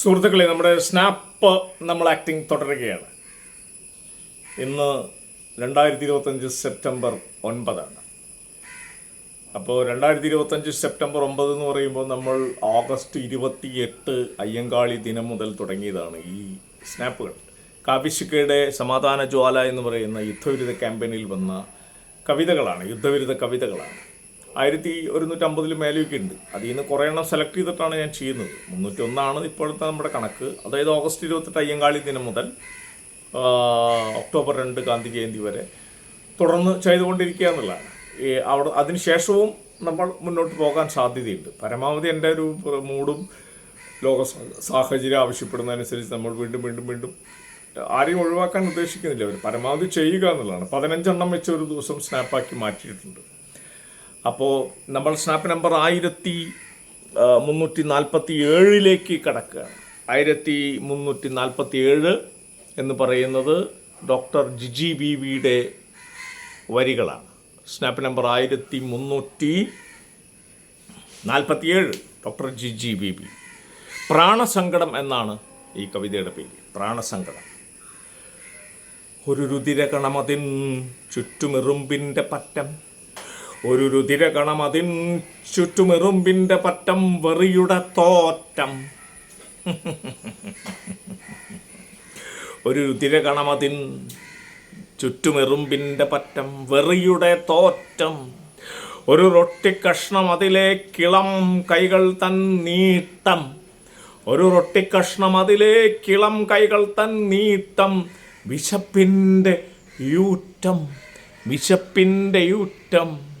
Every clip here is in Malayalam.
സുഹൃത്തുക്കളെ നമ്മുടെ സ്നാപ്പ് നമ്മൾ ആക്ടിങ് തുടരുകയാണ്. ഇന്ന് രണ്ടായിരത്തി ഇരുപത്തഞ്ച് സെപ്റ്റംബർ ഒൻപതാണ്. അപ്പോൾ രണ്ടായിരത്തി ഇരുപത്തഞ്ച് സെപ്റ്റംബർ ഒമ്പത് എന്ന് പറയുമ്പോൾ നമ്മൾ ഓഗസ്റ്റ് ഇരുപത്തി എട്ട് അയ്യങ്കാളി ദിനം മുതൽ തുടങ്ങിയതാണ് ഈ സ്നാപ്പുകൾ. കാവിശിക്കയുടെ സമാധാന ജ്വാല എന്ന് പറയുന്ന യുദ്ധവിരുദ്ധ ക്യാമ്പയിനിൽ വന്ന കവിതകളാണ് യുദ്ധവിരുദ്ധ കവിതകളാണ്. ആയിരത്തി ഒരുന്നൂറ്റമ്പതിൽ മേലെയൊക്കെ ഉണ്ട്. അതിൽ നിന്ന് കുറേ എണ്ണം സെലക്ട് ചെയ്തിട്ടാണ് ഞാൻ ചെയ്യുന്നത്. മുന്നൂറ്റി ഒന്നാണ് ഇപ്പോഴത്തെ നമ്മുടെ കണക്ക്. അതായത് ഓഗസ്റ്റ് ഇരുപത്തെട്ട് അയ്യങ്കാളി ദിനം മുതൽ ഒക്ടോബർ രണ്ട് ഗാന്ധി ജയന്തി വരെ തുടർന്ന് ചെയ്തുകൊണ്ടിരിക്കുക എന്നുള്ളതാണ് അവിടെ അതിനുശേഷവും നമ്മൾ മുന്നോട്ട് പോകാൻ സാധ്യതയുണ്ട്. പരമാവധി എന്റെ ഒരു മൂഡും ലോക സാഹചര്യം ആവശ്യപ്പെടുന്നതനുസരിച്ച് നമ്മൾ വീണ്ടും വീണ്ടും വീണ്ടും ആരെയും ഒഴിവാക്കാൻ ഉദ്ദേശിക്കുന്നില്ല. അവർ പരമാവധി ചെയ്യുക എന്നുള്ളതാണ്. പതിനഞ്ചെണ്ണം വെച്ച് ഒരു ദിവസം സ്നാപ്പാക്കി മാറ്റിയിട്ടുണ്ട്. അപ്പോൾ നമ്മൾ സ്നാപ്പ് നമ്പർ ആയിരത്തി മുന്നൂറ്റി നാൽപ്പത്തി ഏഴിലേക്ക് കടക്കുകയാണ് ആയിരത്തി മുന്നൂറ്റി നാൽപ്പത്തി ഏഴ് എന്ന് പറയുന്നത് ഡോക്ടർ ജിജി ബി വിയുടെ വരികളാണ്. സ്നാപ്പ് നമ്പർ ആയിരത്തി മുന്നൂറ്റി നാൽപ്പത്തിയേഴ് ഡോക്ടർ ജിജി ബി ബി പ്രാണസങ്കടം എന്നാണ് ഈ കവിതയുടെ പേര്. പ്രാണസങ്കടം. ഒരു രുതിരകണമതിൻ ചുറ്റുമെറുമ്പിന്റെ പറ്റം. ഒരു രുതിരകണമതിൻ ചുറ്റുമെറുമ്പിന്റെ പറ്റം വെറിയുടെ തോറ്റം. ഒരു രുതിരകണമതിൻ ചുറ്റുമെറുമ്പിന്റെ പറ്റം വെറിയുടെ തോറ്റം. ഒരു റൊട്ടി കഷ്ണം അതിലെ കിളം കൈകൾ തൻ നീട്ടം. ഒരു റൊട്ടിക്കഷ്ണം അതിലെ കിളം കൈകൾ തൻ നീട്ടം. വിശപ്പിന്റെ യൂറ്റം വിശപ്പിന്റെ യൂറ്റം.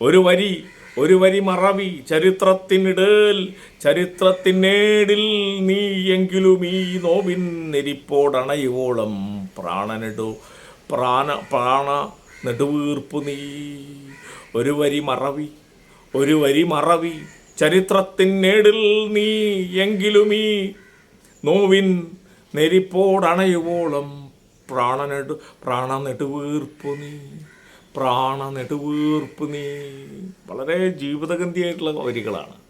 ഒരു വരി ഒരു വരി മറവി ചരിത്രത്തിനിടൽ ചരിത്രത്തിനേടിൽ നീ എങ്കിലും ഈ നോവിൻ നെരിപ്പോടണയോളം പ്രാണനെടു പ്രാണ പ്രാണ നെടുവീർപ്പു നീ. ഒരു വരി മറവി ഒരു വരി മറവി ചരിത്രത്തിനേടിൽ നീ എങ്കിലും ഈ നോവിൻ നെരിപ്പോടണയോളം പ്രാണനെടു പ്രാണ നെടുവീർപ്പു നീ. പ്രാണ നെടുവീർപ്പ് നീ. വളരെ ജീവിതഗന്ധിയായിട്ടുള്ള വരികളാണ്.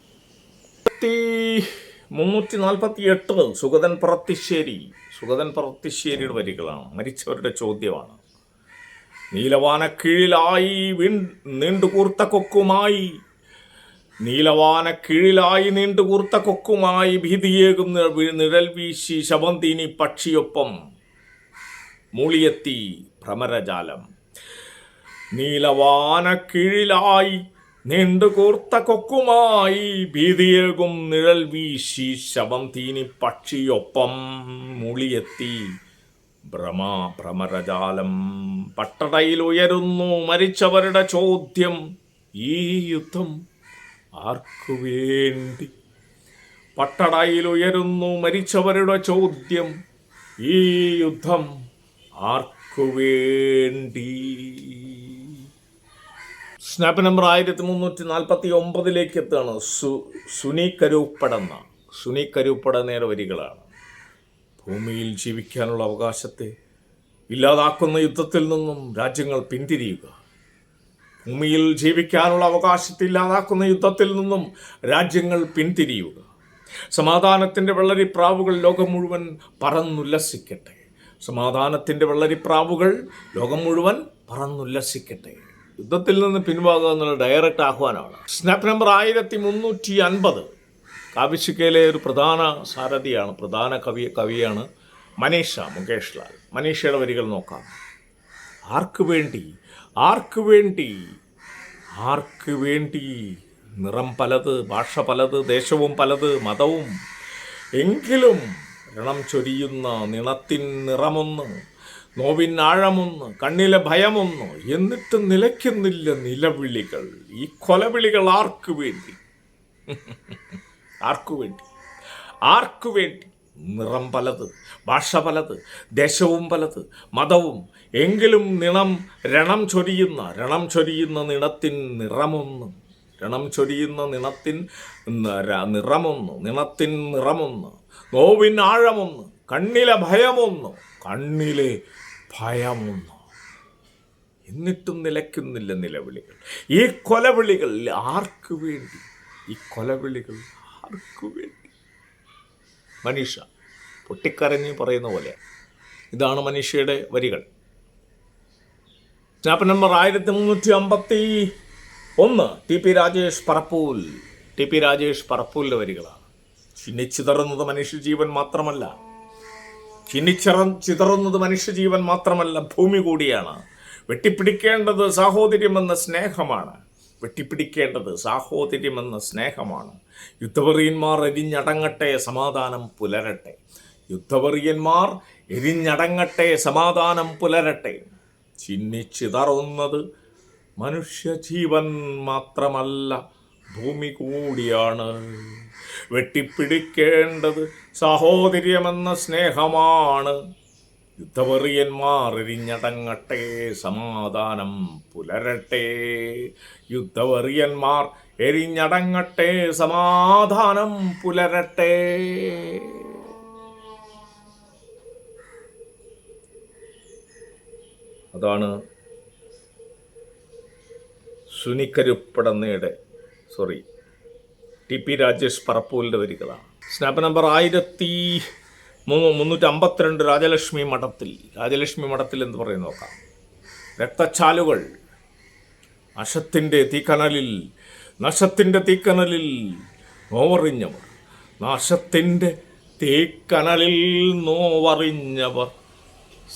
മുന്നൂറ്റി നാൽപ്പത്തി എട്ട് സുഗതൻ പറത്തിശ്ശേരി. സുഗതൻ പറത്തിശ്ശേരിയുടെ വരികളാണ്. മരിച്ചവരുടെ ചോദ്യമാണ്. നീലവാനക്കീഴിലായി വീൺ നീണ്ടുകൂർത്ത കൊക്കുമായി. നീലവാന കീഴിലായി നീണ്ടുകൂർത്ത കൊക്കുമായി ഭീതിയേകും നിഴൽ വീശി ശബന്തിനി തീനി പക്ഷിയൊപ്പം. മൂളിയെത്തി ഭ്രമരജാലം. നീലവാന കീഴിലായി നീണ്ടുകൂർത്ത കൊക്കുമായി ഭീതിയേകും നിഴൽ വീശി ശവം തീനി പക്ഷിയൊപ്പം മുളിയെത്തി. ഭ്രമാ ഭ്രമരജാലം പട്ടടയിൽ ഉയരുന്നു മരിച്ചവരുടെ ചോദ്യം. ഈ യുദ്ധം ആർക്കു വേണ്ടി? പട്ടടയിൽ ഉയരുന്നു മരിച്ചവരുടെ ചോദ്യം. ഈ യുദ്ധം ആർക്കു വേണ്ടി? സ്നാപ്പ് നമ്പർ ആയിരത്തി മുന്നൂറ്റി നാൽപ്പത്തി ഒമ്പതിലേക്ക് എത്തുകയാണ് സു സുനി കരൂപ്പടെന്ന സുനി വരികളാണ്. ഭൂമിയിൽ ജീവിക്കാനുള്ള അവകാശത്തെ ഇല്ലാതാക്കുന്ന യുദ്ധത്തിൽ നിന്നും രാജ്യങ്ങൾ പിന്തിരിയുക. ഭൂമിയിൽ ജീവിക്കാനുള്ള അവകാശത്തെ ഇല്ലാതാക്കുന്ന യുദ്ധത്തിൽ നിന്നും രാജ്യങ്ങൾ പിന്തിരിയുക. സമാധാനത്തിന്റെ വെള്ളരിപ്രാവുകൾ ലോകം മുഴുവൻ പറന്നുല്ലസിക്കട്ടെ. സമാധാനത്തിന്റെ വെള്ളരിപ്രാവുകൾ ലോകം മുഴുവൻ പറന്നുല്ലസിക്കട്ടെ. യുദ്ധത്തിൽ നിന്ന് പിൻവാങ്ങുക എന്നുള്ള ഡയറക്റ്റ് ആഹ്വാനമാണ്. സ്നാപ്പ് നമ്പർ ആയിരത്തി മുന്നൂറ്റി അൻപത് കാവിശിക്കയിലെ ഒരു പ്രധാന സാരഥിയാണ് പ്രധാന കവി കവിയാണ് മനീഷ മുകേഷ് ലാൽ മനീഷയുടെ വരികൾ നോക്കാം. ആർക്ക് വേണ്ടി? ആർക്ക് വേണ്ടി? ആർക്ക് വേണ്ടി? നിറം പലത് ഭാഷ പലത് ദേശവും പലത് മതവും. എങ്കിലും രണം ചൊരിയുന്ന നിണത്തിൻ നിറമൊന്ന് നോവിൻ ആഴമൊന്ന് കണ്ണിലെ ഭയമൊന്ന് എന്നിട്ട് നിലയ്ക്കുന്നില്ല നിലവിളികൾ. ഈ കൊലവിളികൾ ആർക്കു വേണ്ടി? ആർക്കു വേണ്ടി? ആർക്കു വേണ്ടി? നിറം പലത് ഭാഷ പലത് ദേശവും പലത് മതവും. എങ്കിലും നിണം രണം ചൊരിയുന്ന രണം ചൊരിയുന്ന നിണത്തിൻ നിറമൊന്ന്. രണം ചൊരിയുന്ന നിണത്തിൻ നിറ- നിറമൊന്ന് നിണത്തിൻ നിറമൊന്ന്. നോവിൻ ആഴമൊന്ന് കണ്ണിലെ ഭയമൊന്ന്. കണ്ണിലെ ഭയമൊന്ന്. എന്നിട്ടും നിലയ്ക്കുന്നില്ല നിലവിളികൾ. ഈ കൊലവിളികൾ ആർക്കു വേണ്ടി? ഈ കൊലവിളികൾ ആർക്കു വേണ്ടി? മനീഷ പൊട്ടിക്കരഞ്ഞ് പറയുന്ന പോലെ. ഇതാണ് മനീഷയുടെ വരികൾ. സ്നാപ്പ് നമ്പർ ആയിരത്തി മുന്നൂറ്റി അമ്പത്തി ഒന്ന് T P Rajesh Parappul. T P Rajesh പറപ്പൂലിന്റെ വരികളാണ്. ചിന്നിച്ചിതറുന്നത് മനുഷ്യജീവൻ മാത്രമല്ല ചിന്നിച്ചിറ ചിതറുന്നത് മനുഷ്യജീവൻ മാത്രമല്ല ഭൂമി കൂടിയാണ്. വെട്ടിപ്പിടിക്കേണ്ടത് സാഹോദര്യമെന്ന സ്നേഹമാണ്. വെട്ടിപ്പിടിക്കേണ്ടത് സാഹോദര്യമെന്ന സ്നേഹമാണ്. യുദ്ധവെറിയന്മാർ എരിഞ്ഞടങ്ങട്ടെ സമാധാനം പുലരട്ടെ. യുദ്ധവെറിയന്മാർ എരിഞ്ഞടങ്ങട്ടെ സമാധാനം പുലരട്ടെ. ചിന്നിച്ചിതറുന്നത് മനുഷ്യജീവൻ മാത്രമല്ല ഭൂമി കൂടിയാണ്. വെട്ടിപ്പിടിക്കേണ്ടത് സാഹോദര്യമെന്ന സ്നേഹമാണ്. യുദ്ധവെറിയന്മാർ എരിഞ്ഞടങ്ങട്ടെ സമാധാനം പുലരട്ടെ. യുദ്ധവെറിയന്മാർ എരിഞ്ഞടങ്ങട്ടെ സമാധാനം പുലരട്ടെ. അതാണ് സുനിക്കരുപ്പടന്നയുടെ സോറി ടി പി രാജേഷ് പറപ്പൂലിന്റെ വരികളാണ്. സ്നാപ്പ് നമ്പർ ആയിരത്തി മൂന്ന് മുന്നൂറ്റി അമ്പത്തിരണ്ട് രാജലക്ഷ്മി മഠത്തിൽ. രാജലക്ഷ്മി മഠത്തിൽ എന്ന് പറയുന്ന നോക്കാം. രക്തച്ചാലുകൾ നശത്തിന്റെ തീക്കനലിൽ നശത്തിന്റെ തീക്കനലിൽ നോവറിഞ്ഞവർ നാശത്തിന്റെ തീക്കനലിൽ നോവറിഞ്ഞവർ.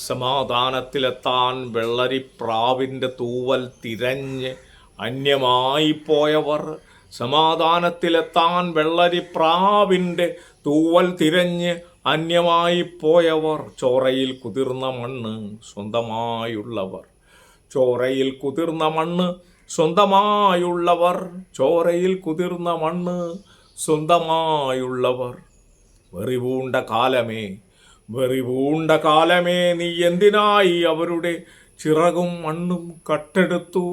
സമാധാനത്തിലെത്താൻ വെള്ളരിപ്രാവിന്റെ തൂവൽ തിരഞ്ഞ് അന്യമായി പോയവർ. സമാധാനത്തിലെത്താൻ വെള്ളരിപ്രാവിന്റെ തൂവൽ തിരഞ്ഞ് അന്യമായി പോയവർ ചോറയിൽ കുതിർന്ന മണ്ണ് സ്വന്തമായുള്ളവർ. ചോറയിൽ കുതിർന്ന മണ്ണ് സ്വന്തമായുള്ളവർ ചോരയിൽ കുതിർന്ന മണ്ണ് സ്വന്തമായുള്ളവർ. വെറിവൂണ്ട കാലമേ വെറിവൂണ്ട കാലമേ നീ എന്തിനായി അവരുടെ ചിറകും മണ്ണും കട്ടെടുത്തു.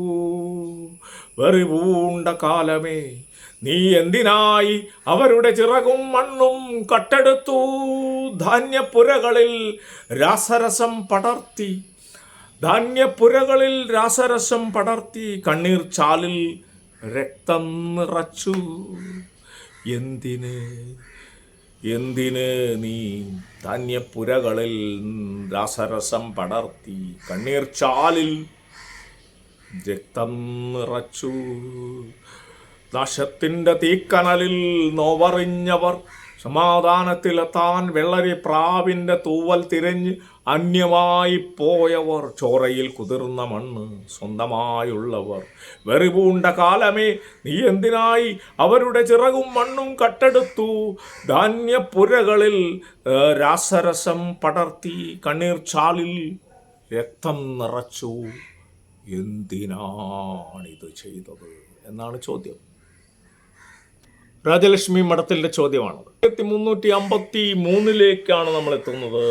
വെറിവൂണ്ട കാലമേ നീ എന്തിനായി അവരുടെ ചിറകും മണ്ണും കട്ടെടുത്തു? ധാന്യപ്പുരകളിൽ രാസരസം പടർത്തി. ധാന്യപ്പുരകളിൽ രാസരസം പടർത്തി കണ്ണീർ ചാലിൽ രക്തം നിറച്ചു. എന്തിന് എന്തിന് നീ ധാന്യപ്പുരകളിൽ രാസരസം പടർത്തി കണ്ണീർ ചാലിൽ രക്തം നിറച്ചു? നാശത്തിന്റെ തീക്കനലിൽ നോവറിഞ്ഞവർ സമാധാനത്തിലെത്താൻ വെള്ളരി പ്രാവിന്റെ തൂവൽ തിരഞ്ഞ് അന്യമായി പോയവർ ചോറയിൽ കുതിർന്ന മണ്ണ് സ്വന്തമായുള്ളവർ. വെറിപൂണ്ട കാലമേ നീ എന്തിനായി അവരുടെ ചിറകും മണ്ണും കട്ടെടുത്തു? ധാന്യപ്പുരകളിൽ രാസരസം പടർത്തി കണ്ണീർ ചാലിൽ രക്തം നിറച്ചു. എന്തിനാണിത് ചെയ്തത് എന്നാണ് ചോദ്യം. രാജലക്ഷ്മി മഠത്തിന്റെ ചോദ്യമാണത്. ആയിരത്തി മുന്നൂറ്റി അമ്പത്തി മൂന്നിലേക്കാണ് നമ്മൾ എത്തുന്നത്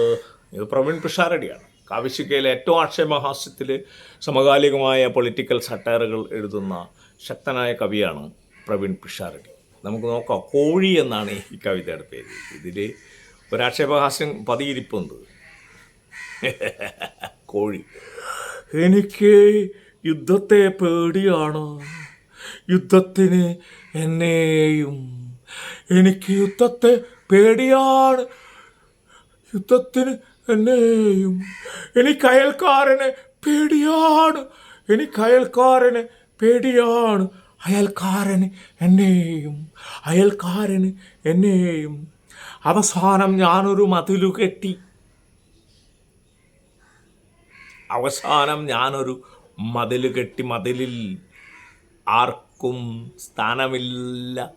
ഇത് പ്രവീൺ പിഷാരടിയാണ്. കാവിശിക്കയിലെ ഏറ്റവും ആക്ഷേപഹാസ്യത്തിൽ സമകാലികമായ പൊളിറ്റിക്കൽ സട്ടയറുകൾ എഴുതുന്ന ശക്തനായ കവിയാണ് പ്രവീൺ പിഷാരടി. നമുക്ക് നോക്കാം കോഴി എന്നാണ് ഈ കവിതയുടെ പേര്. ഇതിൽ ഒരാക്ഷേപഹാസ്യം പതിയിരിപ്പുണ്ട്. കോഴി. എനിക്ക് യുദ്ധത്തെ പേടിയാണ്. യുദ്ധത്തിന് എന്നെയും എനിക്ക് യുദ്ധത്തെ പേടിയാണ്. യുദ്ധത്തിന് എന്നെയും. എനിക്ക് അയൽക്കാരനെ പേടിയാണ്. എനിക്ക് അയൽക്കാരനെ പേടിയാണ്. അയൽക്കാരന് എന്നെയും. അയൽക്കാരന് എന്നെയും. അവസാനം ഞാനൊരു മതിലു കെട്ടി. അവസാനം ഞാനൊരു മതിൽ കെട്ടി മതിലിൽ. ആർക്കും സ്ഥാനമില്ല.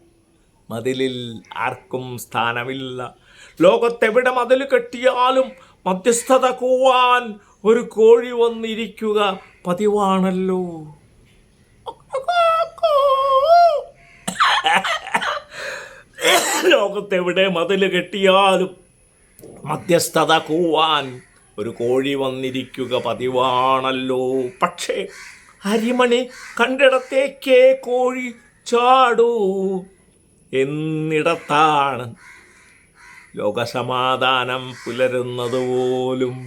മതിലിൽ ആർക്കും സ്ഥാനമില്ല. ലോകത്തെവിടെ മതിൽ കെട്ടിയാലും മധ്യസ്ഥത കൂവാൻ ഒരു കോഴി വന്നിരിക്കുക പതിവാണല്ലോ. ലോകത്തെവിടെ മതിൽ കെട്ടിയാലും മധ്യസ്ഥത കൂവാൻ ഒരു കോഴി വന്നിരിക്കുക പതിവാണല്ലോ. പക്ഷേ അരിമണി കണ്ടിടത്തേക്കേ കോഴി ചാടൂ. എന്നിടത്താണ് ലോകസമാധാനം പുലരുന്നതുപോലും.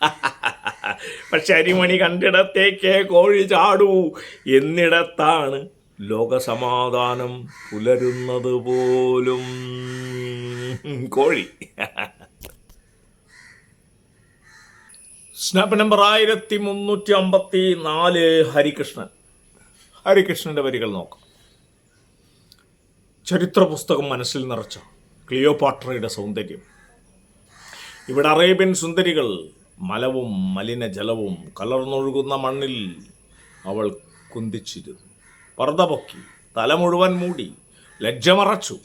പക്ഷെ അരിമണി കണ്ടിടത്തേക്ക് കോഴി ചാടൂ. എന്നിടത്താണ് ലോകസമാധാനം പുലരുന്നത് പോലും കോഴി. സ്നാപ്പ് നമ്പർ ആയിരത്തി മുന്നൂറ്റി അമ്പത്തി നാല് ഹരികൃഷ്ണൻ. ഹരികൃഷ്ണന്റെ വരികൾ നോക്കാം. ചരിത്ര പുസ്തകം മനസ്സിൽ നിറച്ച ക്ലിയോപാട്രയുടെ സൗന്ദര്യം. ഇവിടെ അറേബ്യൻ സുന്ദരികൾ മലവും മലിനജലവും കലർന്നൊഴുകുന്ന മണ്ണിൽ അവൾ കുന്തിച്ചിരുന്നു. പർദ്ദ പൊക്കി തല മുഴുവൻ മൂടി ലജ്ജ മറച്ചു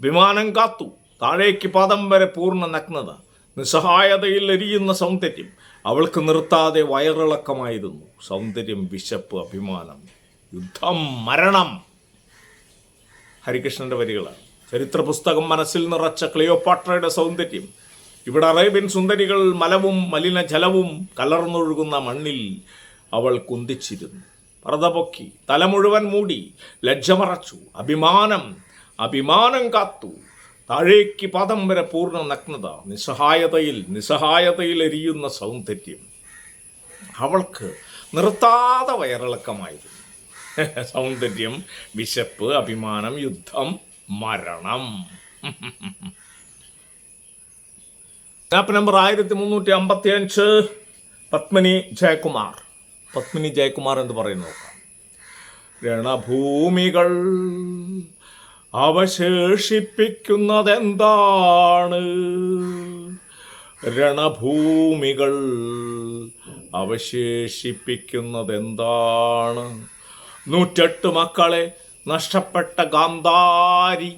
വിമാനം കാത്തു താഴേക്ക് പാദം വരെ പൂർണ നഗ്നത നിസ്സഹായതയിൽ എരിയുന്ന സൗന്ദര്യം. അവൾക്ക് നിർത്താതെ വയറിളക്കമായിരുന്നു. സൗന്ദര്യം വിശപ്പ് അഭിമാനം യുദ്ധം മരണം. ഹരികൃഷ്ണന്റെ വരികളാണ്. ചരിത്ര പുസ്തകം മനസ്സിൽ നിറച്ച ക്ലിയോപാട്രയുടെ സൗന്ദര്യം. ഇവിടെ അറേബ്യൻ സുന്ദരികൾ മലവും മലിനജലവും കലർന്നൊഴുകുന്ന മണ്ണിൽ അവൾ കുന്തിച്ചിരുന്നു. പറതപൊക്കി തല മുഴുവൻ മൂടി ലജ്ജമറച്ചു അഭിമാനം അഭിമാനം കാത്തു. താഴേക്ക് പാദം വരെ പൂർണ നഗ്നത നിസ്സഹായതയിൽ നിസ്സഹായതയിൽ എരിയുന്ന സൗന്ദര്യം. അവൾക്ക് നിർത്താതെ വയറിളക്കമായിരുന്നു. സൗന്ദര്യം വിശപ്പ് അഭിമാനം യുദ്ധം മരണം. ടാപ്പ് നമ്പർ ആയിരത്തി മുന്നൂറ്റി അമ്പത്തി അഞ്ച് പത്മിനി ജയകുമാർ. പത്മിനി ജയകുമാർ എന്ന് പറയുന്നു രണഭൂമികൾ അവശേഷിപ്പിക്കുന്നതെന്താണ്? രണഭൂമികൾ അവശേഷിപ്പിക്കുന്നതെന്താണ്? നൂറ്റെട്ട് മക്കളെ നഷ്ടപ്പെട്ട ഗാന്ധാരി.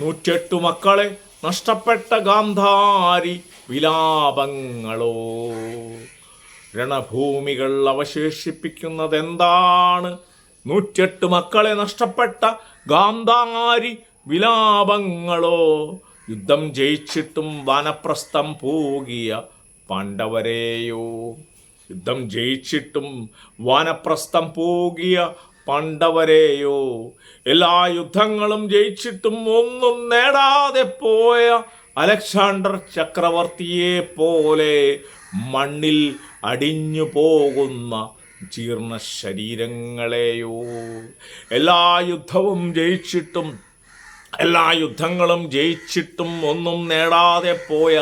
നൂറ്റെട്ട് മക്കളെ നഷ്ടപ്പെട്ട ഗാന്ധാരി. വിലാപങ്ങളോ. രണഭൂമികൾ അവശേഷിപ്പിക്കുന്നതെന്താണ്? നൂറ്റെട്ട് മക്കളെ നഷ്ടപ്പെട്ട ഗാന്ധാരി. വിലാപങ്ങളോ. യുദ്ധം ജയിച്ചിട്ടും വനപ്രസ്ഥം പോകിയ പാണ്ഡവരെയോ. യുദ്ധം ജയിച്ചിട്ടും വാനപ്രസ്ഥം പോകിയ പാണ്ഡവരെയോ എല്ലാ യുദ്ധങ്ങളും ജയിച്ചിട്ടും ഒന്നും നേടാതെ പോയ അലക്സാണ്ടർ ചക്രവർത്തിയെ പോലെ മണ്ണിൽ അടിഞ്ഞു പോകുന്ന ജീർണ ശരീരങ്ങളെയോ എല്ലാ യുദ്ധവും ജയിച്ചിട്ടും എല്ലാ യുദ്ധങ്ങളും ജയിച്ചിട്ടും ഒന്നും നേടാതെ പോയ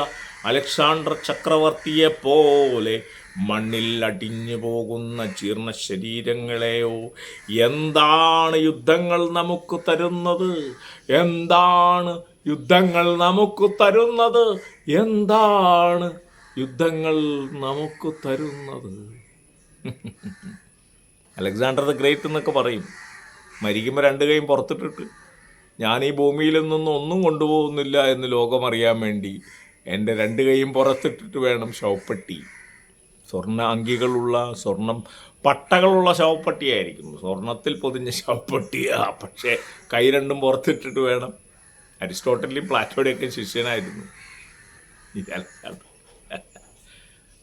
അലക്സാണ്ടർ ചക്രവർത്തിയെ പോലെ മണ്ണിൽ അടിഞ്ഞു പോകുന്ന ജീർണ ശരീരങ്ങളെയോ? എന്താണ് യുദ്ധങ്ങൾ നമുക്ക് തരുന്നത്? എന്താണ് യുദ്ധങ്ങൾ നമുക്ക് തരുന്നത്? എന്താണ് യുദ്ധങ്ങൾ നമുക്ക് തരുന്നത്? അലക്സാണ്ടർ ദ ഗ്രേറ്റ് എന്നൊക്കെ പറയും. മരിക്കുമ്പോൾ രണ്ട് കൈയും പുറത്തിട്ടിട്ട് ഞാൻ ഈ ഭൂമിയിൽ നിന്നൊന്നും ഒന്നും കൊണ്ടുപോകുന്നില്ല എന്ന് ലോകം അറിയാൻ വേണ്ടി എന്റെ രണ്ട് കൈയും പുറത്തിട്ടിട്ട് വേണം ശവപ്പെട്ടി സ്വർണ അങ്കികളുള്ള സ്വർണം പട്ടകളുള്ള ശവപ്പെട്ടിയായിരിക്കും സ്വർണത്തിൽ പൊതിഞ്ഞ ശവപ്പെട്ടിയാ. പക്ഷേ കൈ രണ്ടും പുറത്തിട്ടിട്ട് വേണം. അരിസ്റ്റോട്ടലിയും പ്ലാറ്റോടെയൊക്കെ ശിഷ്യനായിരുന്നു.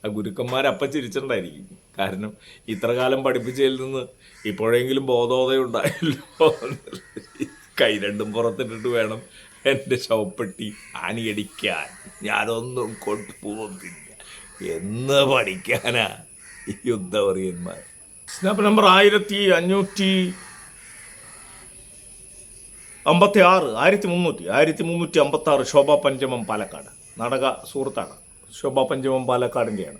ആ ഗുരുക്കന്മാരപ്പം ചിരിച്ചിട്ടുണ്ടായിരിക്കും. കാരണം ഇത്ര കാലം പഠിപ്പിച്ചതിൽ നിന്ന് ഇപ്പോഴെങ്കിലും ബോധോദയം ഉണ്ടായല്ലോ കൈ രണ്ടും പുറത്തിട്ടിട്ട് വേണം എന്റെ ശവപ്പെട്ടി ആണിയടിക്കാൻ ഞാനൊന്നും കൊണ്ടുപോകുന്നില്ല. എന്ന് പഠിക്കാനാ ഈ യുദ്ധവറിയന്മാർ. സ്നാപ്പ് നമ്പർ ആയിരത്തി അഞ്ഞൂറ്റി അമ്പത്തി ആറ് ആയിരത്തി മുന്നൂറ്റി ആയിരത്തി മുന്നൂറ്റി അമ്പത്തി ആറ് ശോഭാ പഞ്ചമം പാലക്കാട്. നാടക സുഹൃത്താണ്. ശോഭാ പഞ്ചമം പാലക്കാടിന്റെയാണ്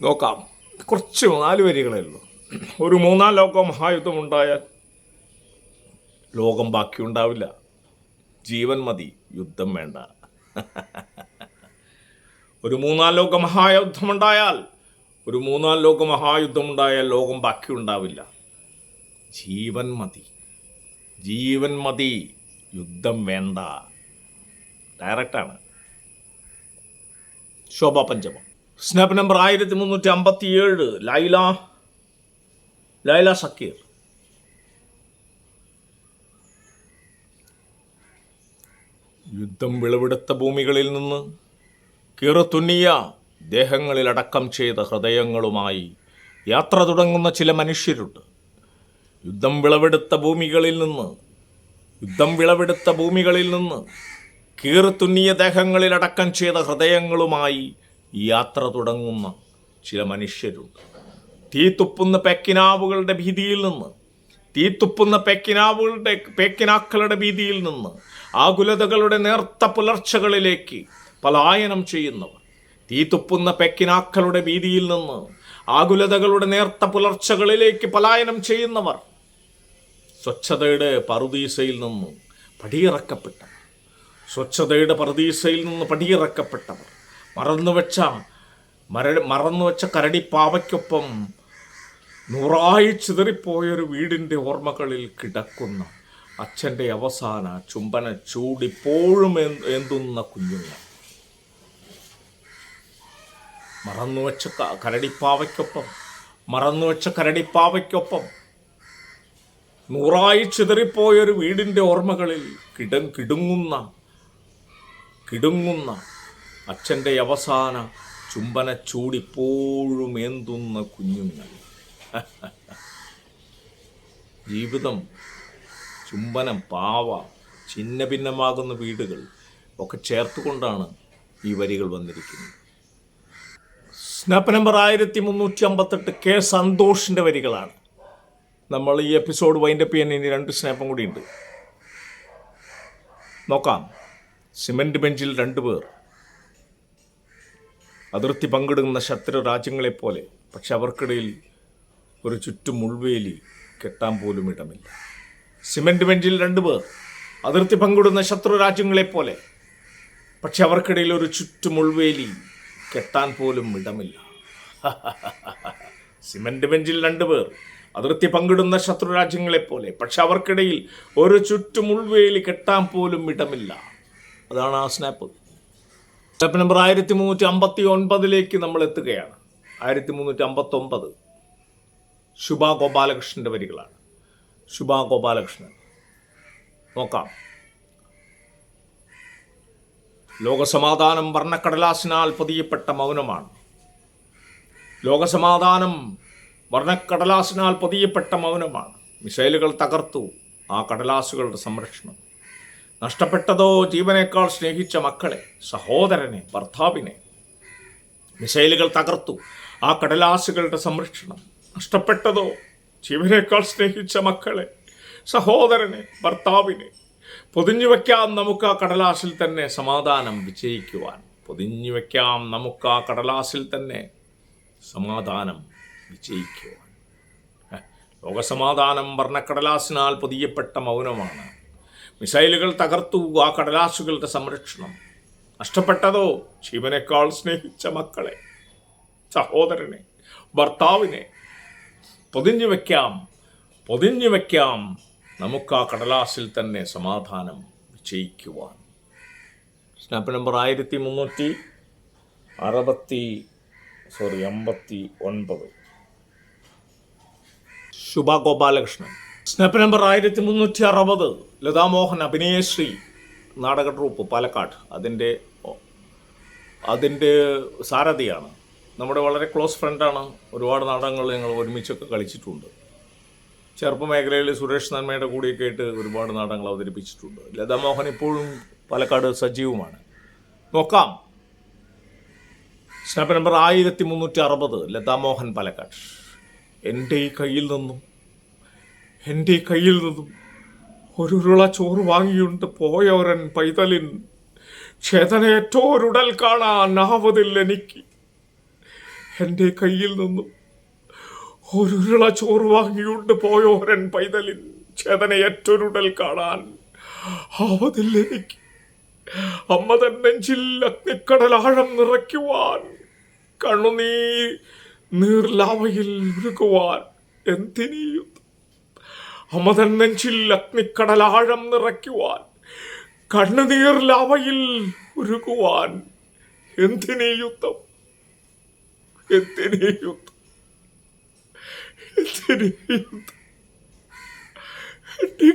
നോക്കാം. കുറച്ച് നാല് വരികളേ ഉള്ളൂ. ഒരു മൂന്നാം ലോക മഹായുദ്ധം ഉണ്ടായാൽ ലോകം ബാക്കിയുണ്ടാവില്ല. ജീവൻ മതി യുദ്ധം വേണ്ട. ഒരു മൂന്നാം ലോക മഹായുദ്ധമുണ്ടായാൽ ഒരു മൂന്നാം ലോക മഹായുദ്ധമുണ്ടായാൽ ലോകം ബാക്കി ഉണ്ടാവില്ല ജീവൻ മതി. ജീവൻ മതി. യുദ്ധം വേണ്ട. ഡയറക്റ്റാണ്. ശോഭ പഞ്ചമം. സ്നാപ്പ് നമ്പർ ആയിരത്തി മുന്നൂറ്റി അമ്പത്തി ഏഴ് ലൈല. ലൈല സക്കീർ യുദ്ധം വിളവെടുത്ത ഭൂമികളിൽ നിന്ന് കീറത്തുന്നിയ ദേഹങ്ങളിൽ അടക്കം ചെയ്ത ഹൃദയങ്ങളുമായി യാത്ര തുടങ്ങുന്ന ചില മനുഷ്യരുണ്ട്. യുദ്ധം വിളവെടുത്ത ഭൂമികളിൽ നിന്ന് യുദ്ധം വിളവെടുത്ത ഭൂമികളിൽ നിന്ന് കീറുത്തുന്നിയ ദേഹങ്ങളിൽ അടക്കം ചെയ്ത ഹൃദയങ്ങളുമായി യാത്ര തുടങ്ങുന്ന ചില മനുഷ്യരുണ്ട്. തീ തുപ്പുന്ന പെക്കിനാവുകളുടെ ഭീതിയിൽ നിന്ന് തീ തുപ്പുന്ന പെക്കിനാവുകളുടെ പെക്കിനാക്കളുടെ ഭീതിയിൽ നിന്ന് ആകുലതകളുടെ നേർത്ത പുലർച്ചകളിലേക്ക് പലായനം ചെയ്യുന്നവർ തീ തുപ്പുന്ന പെക്കിനാക്കളുടെ വീതിയിൽ നിന്ന് ആകുലതകളുടെ നേർത്ത പുലർച്ചകളിലേക്ക് പലായനം ചെയ്യുന്നവർ. സ്വച്ഛതയുടെ പറുദീസയിൽ നിന്ന് പടിയിറക്കപ്പെട്ടവർ. സ്വച്ഛതയുടെ പറുദീസയിൽ നിന്ന് പടിയിറക്കപ്പെട്ടവർ. മറന്നുവെച്ച മര മറന്നുവെച്ച കരടിപ്പാവയ്ക്കൊപ്പം നൂറായി ചിതറിപ്പോയൊരു വീടിന്റെ ഓർമ്മകളിൽ കിടക്കുന്ന അച്ഛന്റെ അവസാന ചുംബന ചൂടിപ്പോഴും എന്തുന്ന കുഞ്ഞുങ്ങൾ. മറന്നുവെച്ച കരടിപ്പാവയ്ക്കൊപ്പം മറന്നുവെച്ച കരടിപ്പാവയ്ക്കൊപ്പം നൂറായി ചിതറിപ്പോയൊരു വീടിന്റെ ഓർമ്മകളിൽ കിട കിടുങ്ങുന്ന കിടുങ്ങുന്ന അച്ഛന്റെ അവസാന ചുംബന ചൂടിപ്പോഴും ഏന്തുന്ന കുഞ്ഞുങ്ങൾ. ജീവിതം ചുംബനം പാവ ഛിന്ന ഭിന്നമാകുന്ന വീടുകൾ ഒക്കെ ചേർത്തുകൊണ്ടാണ് ഈ വരികൾ വന്നിരിക്കുന്നത്. സ്നാപ്പ് നമ്പർ ആയിരത്തി മുന്നൂറ്റി അമ്പത്തെട്ട് കെ സന്തോഷിന്റെ വരികളാണ്. നമ്മൾ ഈ എപ്പിസോഡ് വൈൻഡപ്പ് ചെയ്യാൻ ഇനി രണ്ട് സ്നാപ്പും കൂടിയുണ്ട്. നോക്കാം. സിമന്റ് ബെഞ്ചിൽ രണ്ടുപേർ അതിർത്തി പങ്കിടുന്ന ശത്രു രാജ്യങ്ങളെപ്പോലെ പക്ഷെ അവർക്കിടയിൽ ഒരു ചുറ്റും മുൾവേലി കെട്ടാൻ പോലും ഇടമില്ല. സിമന്റ് ബെഞ്ചിൽ രണ്ടുപേർ അതിർത്തി പങ്കിടുന്ന ശത്രു രാജ്യങ്ങളെപ്പോലെ പക്ഷെ അവർക്കിടയിൽ ഒരു ചുറ്റും മുൾവേലി കെട്ടാൻ പോലും ഇടമില്ല. സിമന്റ് ബെഞ്ചിൽ രണ്ടുപേർ അതിർത്തി പങ്കിടുന്ന ശത്രുരാജ്യങ്ങളെപ്പോലെ പക്ഷെ അവർക്കിടയിൽ ഒരു ചുറ്റുമുൾവേലി കെട്ടാൻ പോലും ഇടമില്ല. അതാണ് ആ സ്നാപ്പ്. സ്നാപ്പ് നമ്പർ ആയിരത്തി മുന്നൂറ്റി അമ്പത്തി ഒൻപതിലേക്ക് നമ്മൾ എത്തുകയാണ്. ആയിരത്തി മുന്നൂറ്റി അമ്പത്തി ഒമ്പത് ശുഭ ഗോപാലകൃഷ്ണന്റെ വരികളാണ്. ശുഭ ഗോപാലകൃഷ്ണൻ നോക്കാം. ലോകസമാധാനം വർണക്കടലാസിനാൽ പൊതിയപ്പെട്ട മൗനമാണ്. ലോകസമാധാനം വർണക്കടലാസിനാൽ പൊതിയപ്പെട്ട മൗനമാണ്. മിസൈലുകൾ തകർത്തു ആ കടലാസുകളുടെ സംരക്ഷണം. നഷ്ടപ്പെട്ടതോ ജീവനേക്കാൾ സ്നേഹിച്ച മക്കളെ സഹോദരനെ ഭർത്താവിനെ. മിസൈലുകൾ തകർത്തു ആ കടലാസുകളുടെ സംരക്ഷണം. നഷ്ടപ്പെട്ടതോ ജീവനേക്കാൾ സ്നേഹിച്ച മക്കളെ സഹോദരനെ ഭർത്താവിനെ. പൊതിഞ്ഞു വയ്ക്കാം നമുക്ക് ആ കടലാസിൽ തന്നെ സമാധാനം വിജയിക്കുവാൻ. പൊതിഞ്ഞു വയ്ക്കാം നമുക്ക് ആ കടലാസിൽ തന്നെ സമാധാനം വിജയിക്കുവാൻ. ലോകസമാധാനം വർണക്കടലാസിനാൽ പൊതിയപ്പെട്ട മൗനമാണ്. മിസൈലുകൾ തകർത്തു ആ കടലാസുകളുടെ സംരക്ഷണം. നഷ്ടപ്പെട്ടതോ? ജീവനേക്കാൾ സ്നേഹിച്ച മക്കളെ സഹോദരനെ ഭർത്താവിനെ. പൊതിഞ്ഞു വയ്ക്കാം പൊതിഞ്ഞു വയ്ക്കാം നമുക്ക് ആ കടലാസിൽ തന്നെ സമാധാനം വിജയിക്കുവാൻ. സ്നാപ്പ് നമ്പർ ആയിരത്തി മുന്നൂറ്റി അറുപത്തി സോറി അമ്പത്തി ഒൻപത് ശുഭ ഗോപാലകൃഷ്ണൻ. സ്നാപ്പ് നമ്പർ ആയിരത്തി മുന്നൂറ്റി അറുപത് ലതാമോഹൻ അഭിനയശ്രീ നാടക ട്രൂപ്പ് പാലക്കാട്. അതിന്റെ അതിന്റെ സാരഥിയാണ്. നമ്മുടെ വളരെ ക്ലോസ് ഫ്രണ്ടാണ് ഒരുപാട് നാടകങ്ങൾ ഞങ്ങൾ ഒരുമിച്ചൊക്കെ കളിച്ചിട്ടുണ്ട്. ചെറുപ്പ മേഖലയിൽ സുരേഷ് നന്മയുടെ കൂടെയൊക്കെ ആയിട്ട് ഒരുപാട് നാടകങ്ങൾ അവതരിപ്പിച്ചിട്ടുണ്ട്. ലതാമോഹൻ ഇപ്പോഴും പാലക്കാട് സജീവമാണ്. നോക്കാം. സ്നാപ്പ് നമ്പർ ആയിരത്തി മുന്നൂറ്റി അറുപത് ലതാമോഹൻ പാലക്കാട്. എന്റെ ഈ കയ്യിൽ നിന്നും എന്റെ ഈ കയ്യിൽ നിന്നും ഒരുരുള ചോറ് വാങ്ങിയുണ്ട് പോയവരൻ പൈതലിൻ. ക്ഷേതനേറ്റോരുടൽ കാണാൻ ആവതില്ല എനിക്ക് എന്റെ കയ്യിൽ നിന്നും ഒരു ഉരുള ചോറ് വാങ്ങിയുണ്ട് പോയോരൻ പൈതലിൻ ചേതനയറ്റൊരുടൽ കാണാൻ. ആവതില്ല എനിക്ക് അമ്മ തൻ നെഞ്ചിൽ അഗ്നിക്കടലാഴം നിറയ്ക്കുവാൻ. കണ്ണുനീർ നീർലാവയിൽ ഉരുകുവാൻ എന്തിനീയും അമ്മ നെഞ്ചിൽ അഗ്നിക്കടലാഴം നിറയ്ക്കുവാൻ. കണ്ണുനീർ ലാവയിൽ ഉരുകുവാൻ എന്തിനീ യുദ്ധം എന്തിനീ യുദ്ധം എന്റെ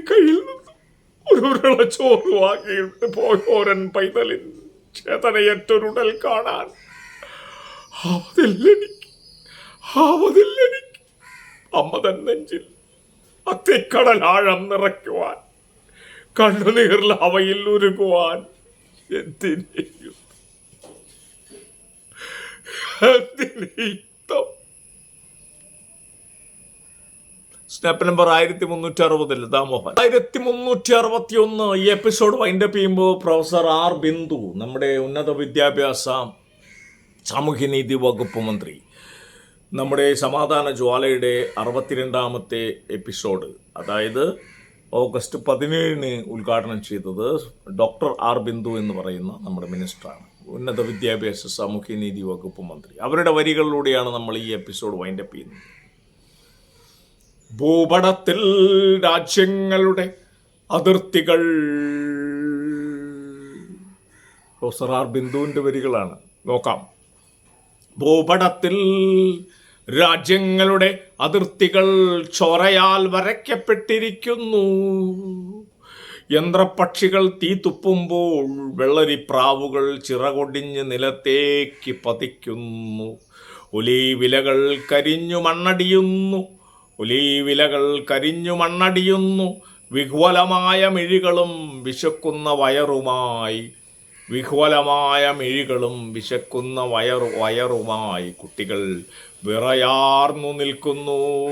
കയ്യിൽ ഒരു ചോറ് വാങ്ങിയിട്ട് പോയോരൻ പൈതലിൻ ചേതനയറ്റൊരുടൽ കാണാൻ. ആവതില്ലെനിക്ക് ആവതില്ലെനിക്ക് അമ്മ തൻ അത്തിക്കടലാഴം നിറയ്ക്കുവാൻ കണ്ണുനീറിൽ അവയിൽ ഉരുകുവാൻ എന്തിനേ യുദ്ധം എന്തിനേ യുദ്ധം സ്നാപ്പ് നമ്പർ ആയിരത്തി മുന്നൂറ്റി അറുപതിൽ ദാമോഹൻ ആയിരത്തി മുന്നൂറ്റി അറുപത്തി ഒന്ന് ഈ എപ്പിസോഡ് വൈൻഡപ്പ് ചെയ്യുമ്പോൾ പ്രൊഫസർ ആർ ബിന്ദു നമ്മുടെ ഉന്നത വിദ്യാഭ്യാസ സാമൂഹ്യനീതി വകുപ്പ് മന്ത്രി നമ്മുടെ സമാധാന ജ്വാലയുടെ അറുപത്തിരണ്ടാമത്തെ എപ്പിസോഡ് അതായത് ഓഗസ്റ്റ് പതിനേഴിന് ഉദ്ഘാടനം ചെയ്തത് ഡോക്ടർ ആർ ബിന്ദു എന്ന് പറയുന്ന നമ്മുടെ മിനിസ്റ്ററാണ് ഉന്നത വിദ്യാഭ്യാസ സാമൂഹ്യനീതി വകുപ്പ് മന്ത്രി. അവരുടെ വരികളിലൂടെയാണ് നമ്മൾ ഈ എപ്പിസോഡ് വൈൻഡപ്പ് ചെയ്യുന്നത്. ഭൂപടത്തിൽ രാജ്യങ്ങളുടെ അതിർത്തികൾ. പ്രൊഫസർ ആർ ബിന്ദുവിന്റെ വരികളാണ്. നോക്കാം. ഭൂപടത്തിൽ രാജ്യങ്ങളുടെ അതിർത്തികൾ ചോരയാൽ വരയ്ക്കപ്പെട്ടിരിക്കുന്നു. യന്ത്രപക്ഷികൾ തീ തുപ്പുമ്പോൾ വെള്ളരിപ്രാവുകൾ ചിറകൊടിഞ്ഞ് നിലത്തേക്ക് പതിക്കുന്നു. ഒലീവിലകൾ കരിഞ്ഞു മണ്ണടിയുന്നു. ഒലീവിലകൾ കരിഞ്ഞു മണ്ണടിയുന്നു. വിഹ്വലമായ മിഴികളും വിശക്കുന്ന വയറുമായി. വിഹ്വലമായ മിഴികളും വിശക്കുന്ന വയറു വയറുമായി. കുട്ടികൾ വിറയാർന്നു നിൽക്കുന്നു.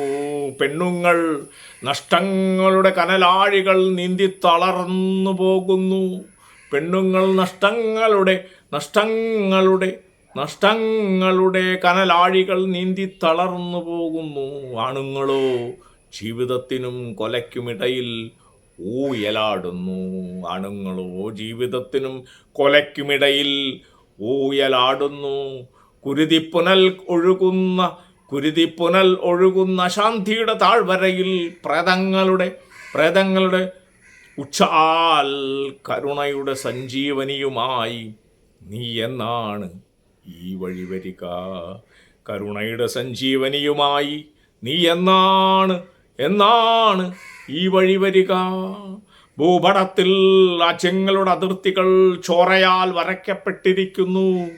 പെണ്ണുങ്ങൾ നഷ്ടങ്ങളുടെ കനലാഴികൾ നീന്തി തളർന്നു പോകുന്നു. പെണ്ണുങ്ങൾ നഷ്ടങ്ങളുടെ നഷ്ടങ്ങളുടെ നഷ്ടങ്ങളുടെ കനലാഴികൾ നീന്തി തളർന്നു പോകുന്നു ആണുങ്ങളോ. ജീവിതത്തിനും കൊലയ്ക്കുമിടയിൽ ഊയലാടുന്നു ആണുങ്ങളോ. ജീവിതത്തിനും കൊലയ്ക്കുമിടയിൽ ഊയലാടുന്നു. കുരുതിപ്പുനൽ ഒഴുകുന്ന കുരുതിപ്പുനൽ ഒഴുകുന്ന ശാന്തിയുടെ താഴ്വരയിൽ പ്രേതങ്ങളുടെ പ്രേതങ്ങളുടെ ഉച്ചാൽ കരുണയുടെ സഞ്ജീവനിയുമായി നീ എന്നാണ് ഈ വഴി വരിക. കരുണയുടെ സഞ്ജീവനിയുമായി നീ എന്നാണ് എന്നാണ് ഈ വഴി വരിക. ഭൂപടത്തിൽ രാജ്യങ്ങളുടെ അതിർത്തികൾ ചോരയാൽ വരയ്ക്കപ്പെട്ടിരിക്കുന്നു.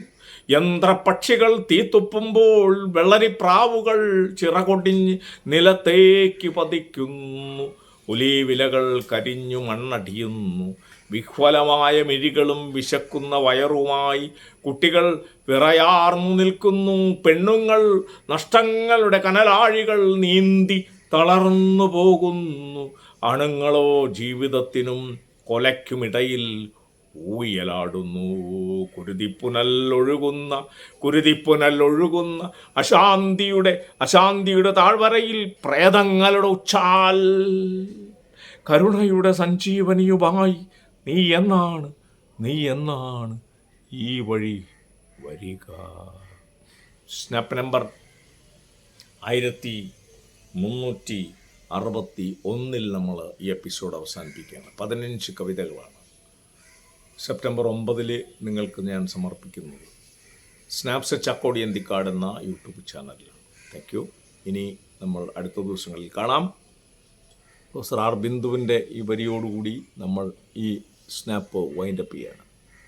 യന്ത്രപക്ഷികൾ തീത്തുപ്പുമ്പോൾ വെള്ളരിപ്രാവുകൾ ചിറകൊടിഞ്ഞ് നിലത്തേക്ക് പതിക്കുന്നു. ഒലീവിലകൾ കരിഞ്ഞു മണ്ണടിയുന്നു. വിഹ്വലമായ മിഴികളും വിശക്കുന്ന വയറുമായി കുട്ടികൾ വിറയാർന്നു നിൽക്കുന്നു. പെണ്ണുങ്ങൾ നഷ്ടങ്ങളുടെ കനലാഴികൾ നീന്തി തളർന്നു പോകുന്നു. അണുങ്ങളോ ജീവിതത്തിനും കൊലയ്ക്കുമിടയിൽ ഊയലാടുന്നു. കുരുതിപ്പുനൽ ഒഴുകുന്ന അശാന്തിയുടെ അശാന്തിയുടെ താഴ്വരയിൽ പ്രേതങ്ങളുടെ ഉച്ചാൽ കരുണയുടെ സഞ്ജീവനിയുമായി നീ എന്നാണ്? നീ എന്നാണ്? ഈ വഴി വരിക. സ്നാപ്പ് നമ്പർ ആയിരത്തി മുന്നൂറ്റി അറുപത്തി ഒന്നിൽ നമ്മൾ ഈ എപ്പിസോഡ് അവസാനിപ്പിക്കുകയാണ്. പതിനഞ്ച് കവിതകളാണ്. സെപ്റ്റംബർ ഒമ്പതിൽ നിങ്ങൾക്ക് ഞാൻ സമർപ്പിക്കുന്നത് സ്നാപ്സ് ചക്കോടി എന്തിക്കാട് എന്ന യൂട്യൂബ് ചാനലിലാണ് താങ്ക് യു ഇനി നമ്മൾ അടുത്ത ദിവസങ്ങളിൽ കാണാം. പ്രൊഫസർ ആർ ബിന്ദുവിന്റെ ഈ വരിയോടുകൂടി നമ്മൾ ഈ സ്നാപ്പ് വൈൻഡപ്പ് ചെയ്യാണ്